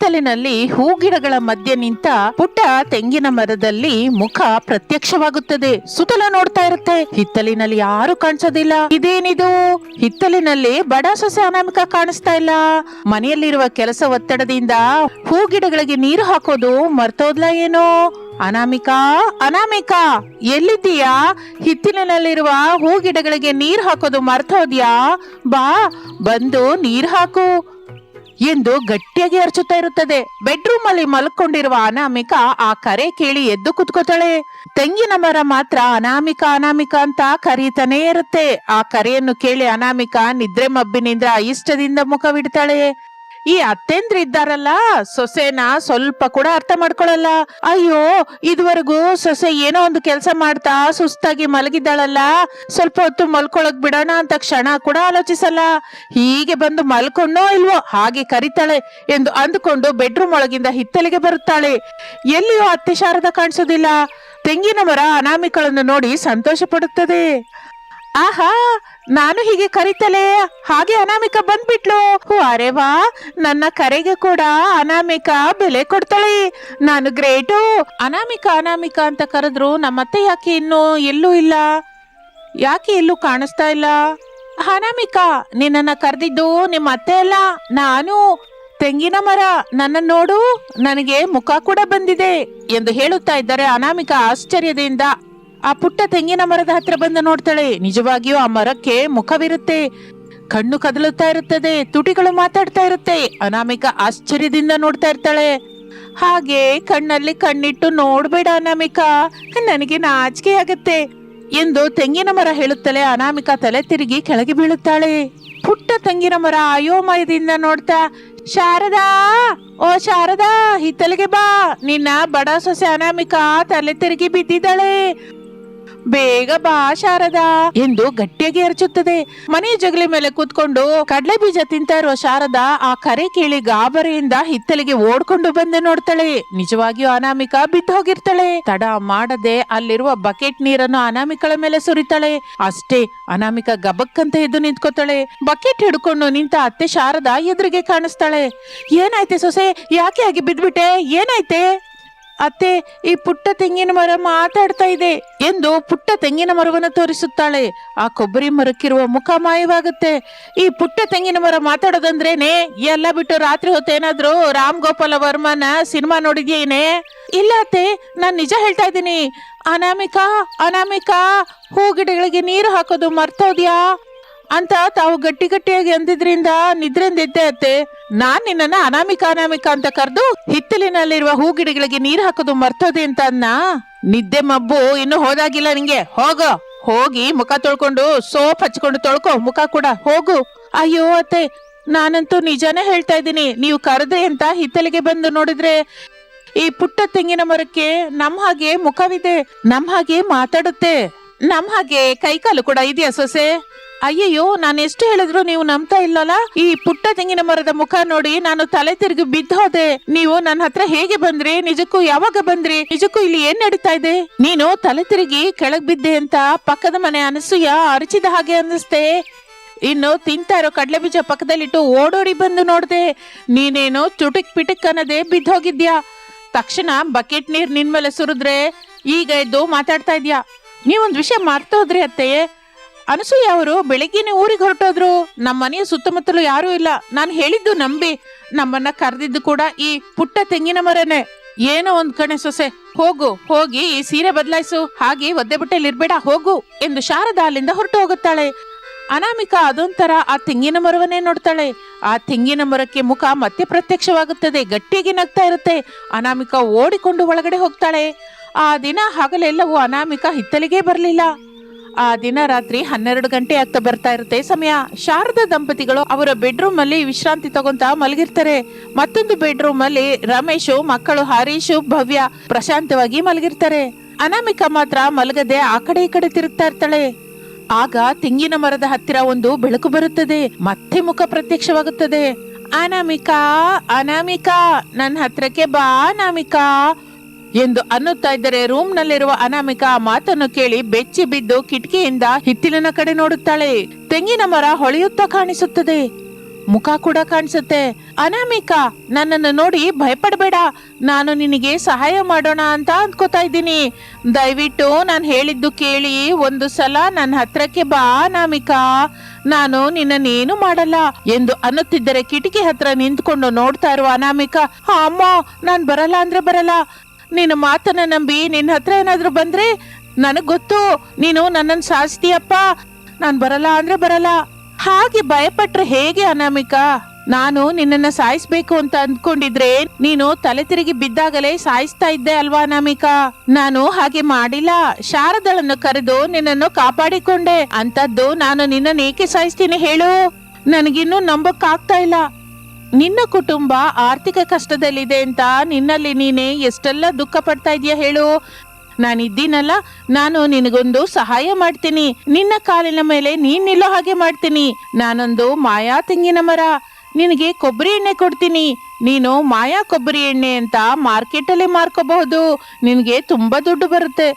ಹಿತ್ತಲಿನಲ್ಲಿ ಹೂಗಿಡಗಳ ಮಧ್ಯೆ ನಿಂತ ಪುಟ್ಟ ತೆಂಗಿನ ಮರದಲ್ಲಿ ಮುಖ ಪ್ರತ್ಯಕ್ಷವಾಗುತ್ತದೆ. ಸುತಲ ನೋಡ್ತಾ ಇರುತ್ತೆ. ಹಿತ್ತಲಿನಲ್ಲಿ ಯಾರು ಕಾಣಿಸೋದಿಲ್ಲ. ಇದೇನಿದು? ಹಿತ್ತಲಿನಲ್ಲಿ ಬಡ ಸೊಸೆ ಅನಾಮಿಕ ಕಾಣಿಸ್ತಾ ಇಲ್ಲ. ಮನೆಯಲ್ಲಿರುವ ಕೆಲಸ ಒತ್ತಡದಿಂದ ಹೂಗಿಡಗಳಿಗೆ ನೀರು ಹಾಕೋದು ಮರ್ತೋದ್ಲ ಏನೋ? ಅನಾಮಿಕಾ? ಅನಾಮಿಕಾ! ಎಲ್ಲಿದ್ದೀಯಾ? ಹಿತ್ತಲಿನಲ್ಲಿರುವ ಹೂಗಿಡಗಳಿಗೆ ನೀರು ಹಾಕೋದು ಮರ್ತೋದ್ಯಾ? ಬಾ, ಬಂದು ನೀರ್ ಹಾಕು. ಎಂದು ಗಟ್ಟಿಯಾಗಿ ಅರಚುತ್ತಾ ಇರುತ್ತದೆ. ಬೆಡ್ರೂಮ್ ಅಲ್ಲಿ ಮಲ್ಕೊಂಡಿರುವ ಅನಾಮಿಕಾ ಆ ಕರೆ ಕೇಳಿ ಎದ್ದು ಕುತ್ಕೋತಾಳೆ. ತೆಂಗಿನ ಮರ ಮಾತ್ರ ಅನಾಮಿಕ ಅನಾಮಿಕ ಅಂತ ಕರೀತಾನೆ ಇರುತ್ತೆ. ಆ ಕರೆಯನ್ನು ಕೇಳಿ ಅನಾಮಿಕ ನಿದ್ರೆ ಮಬ್ಬಿನಿಂದ ಇಷ್ಟದಿಂದ ಮುಖವಿಡ್ತಾಳೆ. ಈ ಅತ್ತೆಂದ್ರ ಇದ್ದಾರಲ್ಲ, ಸೊಸೆನ ಸ್ವಲ್ಪ ಕೂಡ ಅರ್ಥ ಮಾಡ್ಕೊಳಲ್ಲ. ಅಯ್ಯೋ, ಇದುವರೆಗೂ ಸೊಸೆ ಏನೋ ಒಂದು ಕೆಲಸ ಮಾಡ್ತಾ ಸುಸ್ತಾಗಿ ಮಲಗಿದ್ದಾಳಲ್ಲ, ಸ್ವಲ್ಪ ಹೊತ್ತು ಮಲ್ಕೊಳಕ್ ಬಿಡೋಣ ಅಂತ ಕ್ಷಣ ಕೂಡ ಆಲೋಚಿಸಲ್ಲ. ಹೀಗೆ ಬಂದು ಮಲ್ಕೊಂಡೋ ಇಲ್ವೋ ಹಾಗೆ ಕರಿತಾಳೆ ಎಂದು ಅಂದುಕೊಂಡು ಬೆಡ್ರೂಮ್ ಒಳಗಿಂದ ಹಿತ್ತಲಿಗೆ ಬರುತ್ತಾಳೆ. ಎಲ್ಲಿಯೋ ಅತ್ತೆ ಶಾರದ ಕಾಣಿಸೋದಿಲ್ಲ. ತೆಂಗಿನ ಮರ ಅನಾಮಿಕಳನ್ನು ನೋಡಿ ಸಂತೋಷ ಪಡುತ್ತದೆ ಆಹಾ, ನಾನು ಹೀಗೆ ಕರಿತಲೆ? ಹಾಗೆ ಅನಾಮಿಕ ಬಂದ್ಬಿಟ್ಲು. ಅರೆ ವಾ, ನನ್ನ ಕರೆಗೆ ಕೂಡ ಅನಾಮಿಕ ಬೆಲೆ ಕೊಡ್ತಾಳೆ. ನಾನು ಗ್ರೇಟು. ಅನಾಮಿಕ ಅನಾಮಿಕ ಅಂತ ಕರೆದ್ರು ನಮ್ಮತ್ತೆ ಯಾಕೆ ಇನ್ನು ಎಲ್ಲೂ ಇಲ್ಲ? ಯಾಕೆ ಎಲ್ಲೂ ಕಾಣಿಸ್ತಾ ಇಲ್ಲ? ಅನಾಮಿಕ, ನಿನ್ನನ್ನ ಕರೆದಿದ್ದು ನಿಮ್ಮ ಅತ್ತೆ ಅಲ್ಲ, ನಾನು. ತೆಂಗಿನ ಮರ ನನ್ನ ನೋಡು. ನನಗೆ ಮುಖ ಕೂಡ ಬಂದಿದೆ ಎಂದು ಹೇಳುತ್ತಾ ಇದ್ದಾರೆ ಅನಾಮಿಕ ಆಶ್ಚರ್ಯದಿಂದ ಆ ಪುಟ್ಟ ತೆಂಗಿನ ಮರದ ಹತ್ರ ಬಂದು ನೋಡ್ತಾಳೆ. ನಿಜವಾಗಿಯೂ ಆ ಮರಕ್ಕೆ ಮುಖವಿರುತ್ತೆ. ಕಣ್ಣು ಕದಲುತ್ತಾ ಇರುತ್ತದೆ. ತುಟಿಗಳು ಮಾತಾಡ್ತಾ ಇರುತ್ತೆ. ಅನಾಮಿಕ ಆಶ್ಚರ್ಯದಿಂದ ನೋಡ್ತಾ ಇರ್ತಾಳೆ. ಹಾಗೆ ಕಣ್ಣಲ್ಲಿ ಕಣ್ಣಿಟ್ಟು ನೋಡ್ಬೇಡ ಅನಾಮಿಕ. ನನಗೆ ನಾಚಿಕೆ ಆಗತ್ತೆ ಎಂದು ತೆಂಗಿನ ಮರ ಹೇಳುತ್ತಲೇ ಅನಾಮಿಕ ತಲೆ ತಿರುಗಿ ಕೆಳಗೆ ಬೀಳುತ್ತಾಳೆ. ಪುಟ್ಟ ತೆಂಗಿನ ಮರ ಅಯೋಮಯದಿಂದ ನೋಡ್ತಾ, ಶಾರದಾ! ಓ ಶಾರದಾ ಹಿತ್ತಲಿಗೆ ಬಾ. ನಿನ್ನ ಬಡ ಸೊಸೆ ಅನಾಮಿಕ ತಲೆ ತಿರುಗಿ ಬಿದ್ದಿದ್ದಾಳೆ. ಬೇಗ ಬಾ, ಶಾರದಾ. ಎಂದು ಗಟ್ಟಿಯಾಗಿ ಅರಚುತ್ತದೆ. ಮನೆಯ ಜಗಲಿ ಮೇಲೆ ಕೂತ್ಕೊಂಡು ಕಡಲೆ ಬೀಜ ತಿಂತಾ ಇರುವ ಶಾರದಾ ಆ ಕರೆ ಕೇಳಿ ಗಾಬರಿಯಿಂದ ಹಿತ್ತಲಿಗೆ ಓಡ್ಕೊಂಡು ಬಂದೆ ನೋಡ್ತಾಳೆ. ನಿಜವಾಗಿಯೂ ಅನಾಮಿಕ ಬಿದ್ದು ಹೋಗಿರ್ತಾಳೆ. ತಡ ಮಾಡದೆ ಅಲ್ಲಿರುವ ಬಕೆಟ್ ನೀರನ್ನು ಅನಾಮಿಕಳ ಮೇಲೆ ಸುರಿತಾಳೆ. ಅಷ್ಟೇ ಅನಾಮಿಕ ಗಬಕ್ಕಂತ ಎದ್ದು ನಿಂತ್ಕೋತಾಳೆ. ಬಕೆಟ್ ಹಿಡ್ಕೊಂಡು ನಿಂತ ಅತ್ತೆ ಶಾರದಾ ಎದುರಿಗೆ ಕಾಣಿಸ್ತಾಳೆ. ಏನಾಯ್ತೆ ಸೊಸೆ? ಯಾಕೆ ಆಗಿ ಬಿದ್ಬಿಟ್ಟೆ? ಏನಾಯ್ತೆ? ಅತ್ತೆ, ಈ ಪುಟ್ಟ ತೆಂಗಿನ ಮರ ಮಾತಾಡ್ತಾ ಇದೆ ಎಂದು ಪುಟ್ಟ ತೆಂಗಿನ ಮರವನ್ನು ತೋರಿಸುತ್ತಾಳೆ. ಆ ಕೊಬ್ಬರಿ ಮರಕ್ಕಿರುವ ಮುಖ ಮಾಯವಾಗುತ್ತೆ. ಈ ಪುಟ್ಟ ತೆಂಗಿನ ಮರ ಮಾತಾಡೋದಂದ್ರೇನೆ ಎಲ್ಲ ಬಿಟ್ಟು ರಾತ್ರಿ ಹೊತ್ತೇನಾದ್ರೂ ರಾಮ್ ಗೋಪಾಲ ವರ್ಮನ ಸಿನಿಮಾ ನೋಡಿದ್ಯೇನೆ? ಇಲ್ಲ ಅತ್ತೆ, ನಾನ್ ನಿಜ ಹೇಳ್ತಾ ಇದ್ದೀನಿ. ಅನಾಮಿಕಾ ಅನಾಮಿಕಾ, ಹೂ ಗಿಡಗಳಿಗೆ ನೀರು ಹಾಕೋದು ಮರ್ತೋದ್ಯಾ? ಅಂತ ತಾವು ಗಟ್ಟಿ ಗಟ್ಟಿಯಾಗಿ ಅಂದಿದ್ರಿಂದ ನಿದ್ರೆಂದ ಎದ್ದೆ ಅತ್ತೆ. ನಾನ್ ನಿನ್ನನ್ನ ಅನಾಮಿಕ ಅನಾಮಿಕ ಅಂತ ಕರೆದು ಹಿತ್ತಲಿನಲ್ಲಿರುವ ಹೂ ಗಿಡಗಳಿಗೆ ನೀರ್ ಹಾಕೋದು ಮರ್ತೋದೆ ಅಂತ ಅನ್ನ. ನಿದ್ದೆ ಮಬ್ಬು ಇನ್ನು ಹೋದಾಗಿಲ್ಲ ನಿಂಗೆ. ಹೋಗೋ. ಹೋಗಿ ಮುಖ ತೊಳ್ಕೊಂಡು, ಸೋಪ್ ಹಚ್ಕೊಂಡು ತೊಳ್ಕೊ, ಮುಖ ಕೂಡ. ಹೋಗು. ಅಯ್ಯೋ ಅತ್ತೆ, ನಾನಂತೂ ನಿಜಾನೇ ಹೇಳ್ತಾ ಇದ್ದೀನಿ. ನೀವು ಕರೆದೆ ಅಂತ ಹಿತ್ತಲಿಗೆ ಬಂದು ನೋಡಿದ್ರೆ ಈ ಪುಟ್ಟ ತೆಂಗಿನ ಮರಕ್ಕೆ ನಮ್ ಹಾಗೆ ಮುಖವಿದೆ. ನಮ್ ಹಾಗೆ ಮಾತಾಡುತ್ತೆ. ನಮ್ ಹಾಗೆ ಕೈಕಾಲು ಕೂಡ ಇದೆಯಾ ಸೊಸೆ? ಅಯ್ಯಯ್ಯೋ, ನಾನು ಎಷ್ಟು ಹೇಳಿದ್ರು ನೀವು ನಂಬ್ತಾ ಇಲ್ಲಲ್ಲ ಈ ಪುಟ್ಟ ತೆಂಗಿನ ಮರದ ಮುಖ ನೋಡಿ ನಾನು ತಲೆ ತಿರುಗಿ ಬಿದ್ದು ಹೋದೆ ನೀವು ನನ್ನ ಹತ್ರ ಹೇಗೆ ಬಂದ್ರಿ? ನಿಜಕ್ಕೂ ಯಾವಾಗ ಬಂದ್ರಿ? ನಿಜಕ್ಕೂ ಇಲ್ಲಿ ಏನ್ ನಡೀತಾ ಇದೆ? ನೀನು ತಲೆ ತಿರುಗಿ ಕೆಳಗ್ ಬಿದ್ದೆ ಅಂತ ಪಕ್ಕದ ಮನೆ ಅನಸೂಯ? ಅರಚಿದ ಹಾಗೆ ಅನ್ನಿಸ್ತೆ. ಇನ್ನು ತಿಂತಾ ಇರೋ ಕಡಲೆ ಬೀಜ ಪಕ್ಕದಲ್ಲಿಟ್ಟು ಓಡೋಡಿ ಬಂದು ನೋಡ್ದೆ. ನೀನೇನು ಚುಟಿಕ್ ಪಿಟಿಕ್ ಅನ್ನದೆ ಬಿದ್ದೋಗಿದ್ಯಾ? ತಕ್ಷಣ ಬಕೆಟ್ ನೀರ್ ನಿನ್ ಮೇಲೆ ಸುರಿದ್ರೆ ಈಗ ಎದ್ದು ಮಾತಾಡ್ತಾ ಇದ್ಯಾ? ನೀವೊಂದ್ ವಿಷಯ ಮರ್ತೋದ್ರಿ ಅತ್ತೆಯೇ ಅನಸೂಯ ಅವರು ಬೆಳಿಗ್ಗೆನೆ ಊರಿಗೆ ಹೊರಟೋದ್ರು. ನಮ್ಮ ಮನೆಯ ಸುತ್ತಮುತ್ತಲು ಯಾರೂ ಇಲ್ಲ. ನಾನು ಹೇಳಿದ್ದು ನಂಬಿ. ನಮ್ಮನ್ನ ಕರೆದಿದ್ದು ಕೂಡ ಈ ಪುಟ್ಟ ತೆಂಗಿನ ಮರನೇ. ಏನೋ ಒಂದ್ ಕಣೆ ಸೊಸೆ, ಹೋಗು, ಹೋಗಿ ಈ ಸೀರೆ ಬದಲಾಯಿಸು. ಹಾಗೆ ಒದ್ದೆ ಬಟ್ಟೆಲಿ ಇರ್ಬೇಡ, ಹೋಗು ಎಂದು ಶಾರದಾ ಅಲ್ಲಿಂದ ಹೊರಟು ಹೋಗುತ್ತಾಳೆ. ಅನಾಮಿಕ ಅದೊಂಥರ ಆ ತೆಂಗಿನ ಮರವನ್ನೇ ನೋಡ್ತಾಳೆ. ಆ ತೆಂಗಿನ ಮರಕ್ಕೆ ಮುಖ ಮತ್ತೆ ಪ್ರತ್ಯಕ್ಷವಾಗುತ್ತದೆ. ಗಟ್ಟಿಯಾಗಿ ನಗ್ತಾ ಇರುತ್ತೆ. ಅನಾಮಿಕ ಓಡಿಕೊಂಡು ಒಳಗಡೆ ಹೋಗ್ತಾಳೆ. ಆ ದಿನ ಹಗಲೆಲ್ಲವೂ ಅನಾಮಿಕ ಹಿತ್ತಲಿಗೆ ಬರಲಿಲ್ಲ. ಆ ದಿನ ರಾತ್ರಿ ಹನ್ನೆರಡು ಗಂಟೆ ಆಗ್ತಾ ಬರ್ತಾ ಇರುತ್ತೆ ಸಮಯ. ಶಾರದ ದಂಪತಿಗಳು ಅವರ ಬೆಡ್ರೂಮ್ ಅಲ್ಲಿ ವಿಶ್ರಾಂತಿ ತಗೊಂತ ಮಲಗಿರ್ತಾರೆ. ಮತ್ತೊಂದು ಬೆಡ್ರೂಮ್ ಅಲ್ಲಿ ರಮೇಶು, ಮಕ್ಕಳು ಹರೀಶು, ಭವ್ಯ ಪ್ರಶಾಂತವಾಗಿ ಮಲಗಿರ್ತಾರೆ. ಅನಾಮಿಕ ಮಾತ್ರ ಮಲಗದೆ ಆ ಕಡೆ ಈ ಕಡೆ ತಿರುಗ್ತಾ ಇರ್ತಾಳೆ. ಆಗ ತೆಂಗಿನ ಮರದ ಹತ್ತಿರ ಒಂದು ಬೆಳಕು ಬರುತ್ತದೆ. ಮತ್ತೆ ಮುಖ ಪ್ರತ್ಯಕ್ಷವಾಗುತ್ತದೆ. ಅನಾಮಿಕಾ ಅನಾಮಿಕಾ ನನ್ನ ಹತ್ರಕ್ಕೆ ಬಾ ಅನಾಮಿಕಾ. ಎಂದು ಅನ್ನುತ್ತಾ ಇದ್ದರೆ ರೂಮ್ ನಲ್ಲಿರುವ ಅನಾಮಿಕ ಆ ಮಾತನ್ನು ಕೇಳಿ ಬೆಚ್ಚಿ ಬಿದ್ದು ಕಿಟಕಿಯಿಂದ ಹಿತ್ತಿಲಿನ ಕಡೆ ನೋಡುತ್ತಾಳೆ. ತೆಂಗಿನ ಮರ ಹೊಳೆಯುತ್ತಾ ಕಾಣಿಸುತ್ತದೆ. ಮುಖ ಕೂಡ ಕಾಣಿಸುತ್ತೆ. ಅನಾಮಿಕಾ ನನ್ನನ್ನು ನೋಡಿ ಭಯಪಡಬೇಡ. ನಾನು ನಿನಗೆ ಸಹಾಯ ಮಾಡೋಣ ಅಂತ ಅಂದ್ಕೋತಾ ಇದ್ದೀನಿ. ದಯವಿಟ್ಟು ನಾನು ಹೇಳಿದ್ದು ಕೇಳಿ ಒಂದು ಸಲ ನನ್ನ ಹತ್ರಕ್ಕೆ ಬಾ ಅನಾಮಿಕಾ. ನಾನು ನಿನ್ನನ್ನೇನು ಮಾಡಲ್ಲ ಎಂದು ಅನ್ನುತ್ತಿದ್ದರೆ ಕಿಟಕಿ ಹತ್ರ ನಿಂತ್ಕೊಂಡು ನೋಡ್ತಾ ಇರುವ ಅನಾಮಿಕಾ "ಹಾ, ಅಮ್ಮ ನಾನು ಬರಲ್ಲ ಅಂದ್ರೆ ಬರಲ್ಲ. ನಿನ್ನ ಮಾತನ್ನ ನಂಬಿ ನಿನ್ನ ಹತ್ರ ಏನಾದ್ರೂ ಬಂದ್ರೆ ನನಗ್ ಗೊತ್ತು. ನೀನು ನನ್ನನ್ನು ಸಾಯಿಸ್ತೀಯಪ್ಪ. ನಾನು ಬರಲ್ಲ ಅಂದ್ರೆ ಬರಲ್ಲ. ಹಾಗೆ ಭಯಪಟ್ರೆ ಹೇಗೆ ಅನಾಮಿಕಾ? ನಾನು ನಿನ್ನನ್ನ ಸಾಯಿಸ್ಬೇಕು ಅಂತ ಅಂದ್ಕೊಂಡಿದ್ರೆ ನೀನು ತಲೆ ತಿರುಗಿ ಬಿದ್ದಾಗಲೇ ಸಾಯಿಸ್ತಾ ಇದ್ದೆ ಅಲ್ವಾ ಅನಾಮಿಕಾ? ನಾನು ಹಾಗೆ ಮಾಡಿಲ್ಲ. ಶಾರದಳನ್ನು ಕರೆದು ನಿನ್ನನ್ನು ಕಾಪಾಡಿಕೊಂಡೆ. ಅಂತದ್ದು ನಾನು ನಿನ್ನನ್ನು ಏಕೆ ಸಾಯಿಸ್ತೀನಿ ಹೇಳು? ನನಗಿನ್ನೂ ನಂಬಕ್ ಆಗ್ತಾ ಇಲ್ಲ. ನಿನ್ನ ಕುಟುಂಬ ಆರ್ಥಿಕ ಕಷ್ಟದಲ್ಲಿದೆ ಅಂತ ನಿನ್ನಲ್ಲಿ ನೀನೆ ಎಷ್ಟೆಲ್ಲ ದುಃಖ ಪಡ್ತಾ ಇದೀಯ ಹೇಳು? ನಾನಿದ್ದೀನಲ್ಲ, ನಾನು ನಿನಗೊಂದು ಸಹಾಯ ಮಾಡ್ತೀನಿ. ನಿನ್ನ ಕಾಲಿನ ಮೇಲೆ ನೀನ್ ನಿಲ್ಲೋ ಹಾಗೆ ಮಾಡ್ತೀನಿ. ನಾನೊಂದು ಮಾಯಾ ತೆಂಗಿನ ಮರ. ನಿನಗೆ ಕೊಬ್ಬರಿ ಎಣ್ಣೆ ಕೊಡ್ತೀನಿ. ನೀನು ಮಾಯಾ ಕೊಬ್ಬರಿ ಎಣ್ಣೆ ಅಂತ ಮಾರ್ಕೆಟಲ್ಲಿ ಮಾರ್ಕೋಬಹುದು. ನಿನಗೆ ತುಂಬಾ ದುಡ್ಡು ಬರುತ್ತೆ.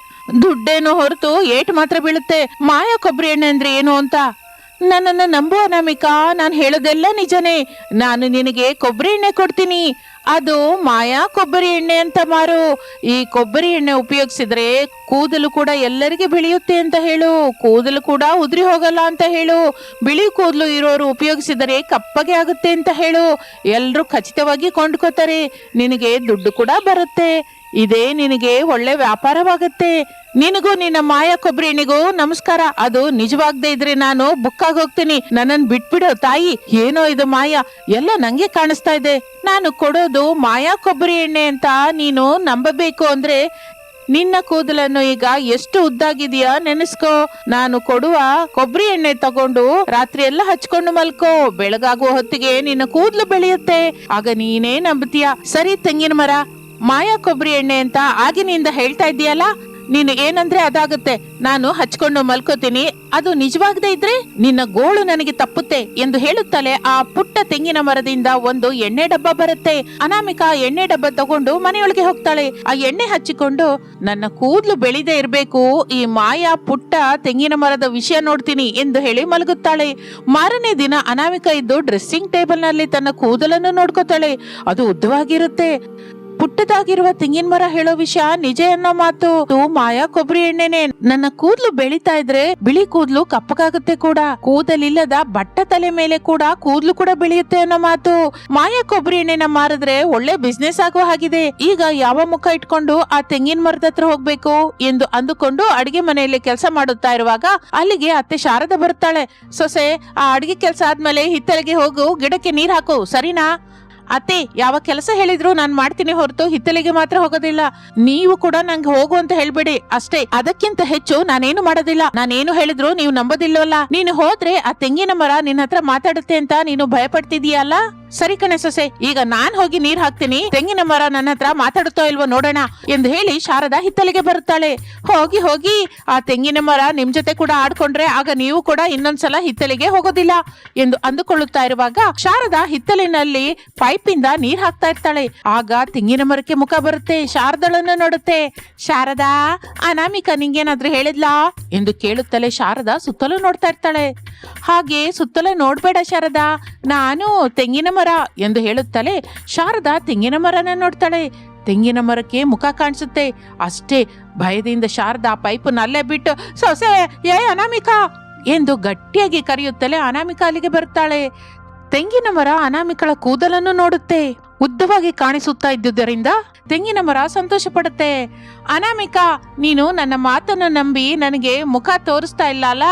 ದುಡ್ಡೇನೋ ಹೊರತು ಏಟ್ ಮಾತ್ರ ಬೀಳುತ್ತೆ. ಮಾಯಾ ಕೊಬ್ಬರಿ ಎಣ್ಣೆ ಅಂದ್ರೆ ಏನು ಅಂತ? ನನ್ನನ್ನು ನಂಬು ಅನಾಮಿಕಾ ನಾನು ಹೇಳೋದೆಲ್ಲ ನಿಜನೇ. ನಾನು ನಿನಗೆ ಕೊಬ್ಬರಿ ಎಣ್ಣೆ ಕೊಡ್ತೀನಿ. ಅದು ಮಾಯಾ ಕೊಬ್ಬರಿ ಎಣ್ಣೆ ಅಂತ ಮಾರು. ಈ ಕೊಬ್ಬರಿ ಎಣ್ಣೆ ಉಪಯೋಗಿಸಿದ್ರೆ ಕೂದಲು ಕೂಡ ಎಲ್ಲರಿಗೆ ಬೆಳೆಯುತ್ತೆ ಅಂತ ಹೇಳು. ಕೂದಲು ಕೂಡ ಉದುರಿ ಹೋಗಲ್ಲ ಅಂತ ಹೇಳು. ಬಿಳಿ ಕೂದಲು ಇರೋರು ಉಪಯೋಗಿಸಿದರೆ ಕಪ್ಪಗೆ ಆಗುತ್ತೆ ಅಂತ ಹೇಳು. ಎಲ್ಲರೂ ಖಚಿತವಾಗಿ ಕೊಂಡ್ಕೋತಾರೆ. ನಿನಗೆ ದುಡ್ಡು ಕೂಡ ಬರುತ್ತೆ. ಇದೇ ನಿನಗೆ ಒಳ್ಳೆ ವ್ಯಾಪಾರವಾಗುತ್ತೆ. ನಿನಗೂ ನಿನ್ನ ಮಾಯಾ ಕೊಬ್ಬರಿ ಎಣ್ಣೆಗೂ ನಮಸ್ಕಾರ. ಅದು ನಿಜವಾಗದೇ ಇದ್ರೆ ನಾನು ಬುಕ್ಕಾಗಿ ಹೋಗ್ತೀನಿ. ನನ್ನನ್ ಬಿಟ್ಬಿಡು ತಾಯಿ. ಏನೋ ಇದು ಮಾಯಾ. ಎಲ್ಲ ನಂಗೆ ಕಾಣಿಸ್ತಾ ಇದೆ. ನಾನು ಕೊಡೋದು ಮಾಯಾ ಕೊಬ್ಬರಿ ಎಣ್ಣೆ ಅಂತ ನೀನು ನಂಬಬೇಕು ಅಂದ್ರೆ ನಿನ್ನ ಕೂದಲನ್ನು ಈಗ ಎಷ್ಟು ಉದ್ದಾಗಿದೆಯಾ ನೆನೆಸ್ಕೋ. ನಾನು ಕೊಡುವ ಕೊಬ್ಬರಿ ಎಣ್ಣೆ ತಗೊಂಡು ರಾತ್ರಿ ಎಲ್ಲ ಹಚ್ಕೊಂಡು ಮಲ್ಕೋ. ಬೆಳಗಾಗುವ ಹೊತ್ತಿಗೆ ನಿನ್ನ ಕೂದಲು ಬೆಳೆಯುತ್ತೆ. ಆಗ ನೀನೇ ನಂಬುತ್ತೀಯ. ಸರಿ ತೆಂಗಿನ ಮರ, ಮಾಯಾ ಕೊಬ್ಬರಿ ಎಣ್ಣೆ ಅಂತ ಆಗಿನಿಂದ ಹೇಳ್ತಾ ಇದೀಯಲ್ಲ ನೀನು ಏನಂದ್ರೆ ಅದಾಗುತ್ತೆ. ನಾನು ಹಚ್ಕೊಂಡು ಮಲ್ಕೋತೀನಿ. ಅದು ನಿಜವಾಗದೇ ಇದ್ರೆ ನಿನ್ನ ಗೋಳು ನನಗೆ ತಪ್ಪುತ್ತೆ ಎಂದು ಹೇಳುತ್ತಲೇ ಆ ಪುಟ್ಟ ತೆಂಗಿನ ಮರದಿಂದ ಒಂದು ಎಣ್ಣೆ ಡಬ್ಬ ಬರುತ್ತೆ. ಅನಾಮಿಕಾ ಎಣ್ಣೆ ಡಬ್ಬ ತಗೊಂಡು ಮನೆಯೊಳಗೆ ಹೋಗ್ತಾಳೆ. ಆ ಎಣ್ಣೆ ಹಚ್ಚಿಕೊಂಡು ನನ್ನ ಕೂದಲು ಬೆಳಿದೆ ಇರಬೇಕು. ಈ ಮಾಯಾ ಪುಟ್ಟ ತೆಂಗಿನ ಮರದ ವಿಷಯ ನೋಡ್ತೀನಿ ಎಂದು ಹೇಳಿ ಮಲಗುತ್ತಾಳೆ. ಮಾರನೇ ದಿನ ಅನಾಮಿಕಾ ಇದ್ದು ಡ್ರೆಸ್ಸಿಂಗ್ ಟೇಬಲ್ನಲ್ಲಿ ತನ್ನ ಕೂದಲನ್ನು ನೋಡ್ಕೋತಾಳೆ. ಅದು ಉದ್ದವಾಗಿರುತ್ತೆ. ಪುಟ್ಟದಾಗಿರುವ ತೆಂಗಿನ ಮರ ಹೇಳೋ ವಿಷಯ, ನಿಜ ಅನ್ನೋ ಮಾತು. ಮಾಯಾ ಕೊಬ್ಬರಿ ಎಣ್ಣೆನೆ. ನನ್ನ ಕೂದ್ಲು ಬೆಳಿತಾ ಇದ್ರೆ ಬಿಳಿ ಕೂದ್ಲು ಕಪ್ಪಗಾಗುತ್ತೆ ಕೂಡ. ಕೂದಲಿಲ್ಲದ ಬಟ್ಟ ತಲೆ ಮೇಲೆ ಕೂಡ ಕೂದ್ಲು ಕೂಡ ಬೆಳೆಯುತ್ತೆ ಅನ್ನೋ ಮಾತು. ಮಾಯಾ ಕೊಬ್ಬರಿ ಎಣ್ಣೆನ ಮಾರಿದ್ರೆ ಒಳ್ಳೆ ಬಿಸ್ನೆಸ್ ಆಗುವ ಹಾಗಿದೆ. ಈಗ ಯಾವ ಮುಖ ಇಟ್ಕೊಂಡು ಆ ತೆಂಗಿನ ಮರದ ಹತ್ರ ಹೋಗ್ಬೇಕು ಎಂದು ಅಂದುಕೊಂಡು ಅಡಿಗೆ ಮನೆಯಲ್ಲಿ ಕೆಲಸ ಮಾಡುತ್ತಾ ಇರುವಾಗ ಅಲ್ಲಿಗೆ ಅತ್ತೆ ಶಾರದ ಬರುತ್ತಾಳೆ ಸೊಸೆ, ಆ ಅಡಿಗೆ ಕೆಲಸ ಆದ್ಮೇಲೆ ಹಿತ್ತಲಿಗೆ ಹೋಗು, ಗಿಡಕ್ಕೆ ನೀರ್ ಹಾಕು, ಸರಿನಾ? ಅತ್ತೆ, ಯಾವ ಕೆಲಸ ಹೇಳಿದ್ರು ನಾನ್ ಮಾಡ್ತೀನಿ ಹೊರತು ಹಿತ್ತಲಿಗೆ ಮಾತ್ರ ಹೋಗೋದಿಲ್ಲ. ನೀವು ಕೂಡ ನಂಗೆ ಹೋಗು ಅಂತ ಹೇಳ್ಬೇಡಿ. ಅಷ್ಟೇ, ಅದಕ್ಕಿಂತ ಹೆಚ್ಚು ನಾನೇನು ಮಾಡೋದಿಲ್ಲ. ನಾನೇನು ಹೇಳಿದ್ರು ನೀವು ನಂಬೋದಿಲ್ಲವಲ್ಲ. ನೀನು ಹೋದ್ರೆ ಆ ತೆಂಗಿನ ಮರ ನಿನ್ನ ಹತ್ರ ಮಾತಾಡುತ್ತೆ ಅಂತ ನೀನು ಭಯ ಪಡ್ತಿದೀಯಲ್ಲ ಸರಿ ಕಣೆ ಸೊಸೆ, ಈಗ ನಾನ್ ಹೋಗಿ ನೀರ್ ಹಾಕ್ತೀನಿ. ತೆಂಗಿನ ಮರ ನನ್ನ ಹತ್ರ ಮಾತಾಡುತ್ತೋ ಇಲ್ವೋ ನೋಡೋಣ ಎಂದು ಹೇಳಿ ಶಾರದಾ ಹಿತ್ತಲಿಗೆ ಬರುತ್ತಾಳೆ. ಹೋಗಿ ಹೋಗಿ. ಆ ತೆಂಗಿನ ಮರ ನಿಮ್ ಜೊತೆ ಕೂಡ ಆಡ್ಕೊಂಡ್ರೆ ಆಗ ನೀವು ಕೂಡ ಇನ್ನೊಂದ್ಸಲ ಹಿತ್ತಲಿಗೆ ಹೋಗೋದಿಲ್ಲ ಎಂದು ಅಂದುಕೊಳ್ಳುತ್ತಾ ಇರುವಾಗ ಶಾರದಾ ಹಿತ್ತಲಿನಲ್ಲಿ ಪೈಪ್ ಇಂದ ನೀರ್ ಹಾಕ್ತಾ ಇರ್ತಾಳೆ. ಆಗ ತೆಂಗಿನ ಮರಕ್ಕೆ ಮುಖ ಬರುತ್ತೆ, ಶಾರದಳನ್ನು ನೋಡುತ್ತೆ. ಶಾರದಾ, ಅನಾಮಿಕಾ ನಿಂಗೇನಾದ್ರೂ ಹೇಳಿದ್ಲಾ? ಎಂದು ಕೇಳುತ್ತಲೇ ಶಾರದಾ ಸುತ್ತಲೂ ನೋಡ್ತಾ ಇರ್ತಾಳೆ. ಹಾಗೆ ಸುತ್ತಲೂ ನೋಡ್ಬೇಡ ಶಾರದಾ. ನಾನು ತೆಂಗಿನ ಮರ ಎಂದು ಹೇಳುತ್ತಲೇ ಶಾರದಾ ತೆಂಗಿನ ಮರನ ನೋಡ್ತಾಳೆ. ತೆಂಗಿನ ಮರಕ್ಕೆ ಮುಖ ಕಾಣಿಸುತ್ತೆ. ಅಷ್ಟೇ ಭಯದಿಂದ ಶಾರದಾ ಪೈಪನ್ನು ಅಲ್ಲೇ ಬಿಟ್ಟು, ಸೊಸೆ, ಏ ಅನಾಮಿಕಾ! ಎಂದು ಗಟ್ಟಿಯಾಗಿ ಕರೆಯುತ್ತಲೇ ಅನಾಮಿಕಾ ಅಲ್ಲಿಗೆ ಬರ್ತಾಳೆ ತೆಂಗಿನ ಮರ ಅನಾಮಿಕಳ ಕೂದಲನ್ನು ನೋಡುತ್ತೆ. ಉದ್ದವಾಗಿ ಕಾಣಿಸುತ್ತಾ ಇದ್ದುದರಿಂದ ತೆಂಗಿನ ಮರ ಸಂತೋಷ ಪಡುತ್ತೆ ಅನಾಮಿಕಾ, ನೀನು ನನ್ನ ಮಾತನ್ನು ನಂಬಿ ನನಗೆ ಮುಖ ತೋರಿಸ್ತಾ ಇಲ್ಲ ಅಲ್ಲ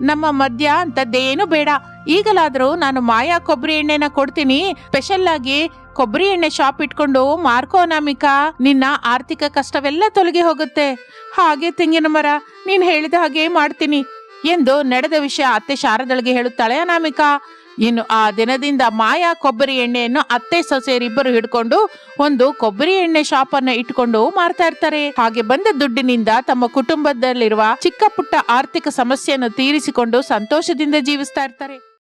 ನಮ್ಮ ಮಧ್ಯ ಅಂತದ್ದೇನು ಬೇಡ. ಈಗಲಾದರೂ ನಾನು ಮಾಯಾ ಕೊಬ್ಬರಿ ಎಣ್ಣೆನ ಕೊಡ್ತೀನಿ. ಸ್ಪೆಷಲ್ ಆಗಿ ಕೊಬ್ಬರಿ ಎಣ್ಣೆ ಶಾಪ್ ಇಟ್ಕೊಂಡು ಮಾರ್ಕೋ ಅನಾಮಿಕಾ, ನಿನ್ನ ಆರ್ಥಿಕ ಕಷ್ಟವೆಲ್ಲ ತೊಲಗಿ ಹೋಗುತ್ತೆ. ಹಾಗೆ ತೆಂಗಿನ ಮರ, ನೀನ್ ಹೇಳಿದ ಹಾಗೆ ಮಾಡ್ತೀನಿ. ಎಂದು ನಡೆದ ವಿಷಯ ಅತ್ತೆ ಶಾರದಳಿಗೆ ಹೇಳುತ್ತಾಳೆ ಅನಾಮಿಕಾ. ಇನ್ನು ಆ ದಿನದಿಂದ ಮಾಯಾ ಕೊಬ್ಬರಿ ಎಣ್ಣೆಯನ್ನು ಅತ್ತೆ ಸೊಸೆಯರಿಬ್ಬರು ಹಿಡ್ಕೊಂಡು ಒಂದು ಕೊಬ್ಬರಿ ಎಣ್ಣೆ ಶಾಪ್ ಅನ್ನ ಇಟ್ಕೊಂಡು ಮಾರ್ತಾ ಇರ್ತಾರೆ. ಹಾಗೆ ಬಂದ ದುಡ್ಡಿನಿಂದ ತಮ್ಮ ಕುಟುಂಬದಲ್ಲಿರುವ ಚಿಕ್ಕ ಪುಟ್ಟ ಆರ್ಥಿಕ ಸಮಸ್ಯೆಯನ್ನು ತೀರಿಸಿಕೊಂಡು ಸಂತೋಷದಿಂದ ಜೀವಿಸ್ತಾ ಇರ್ತಾರೆ.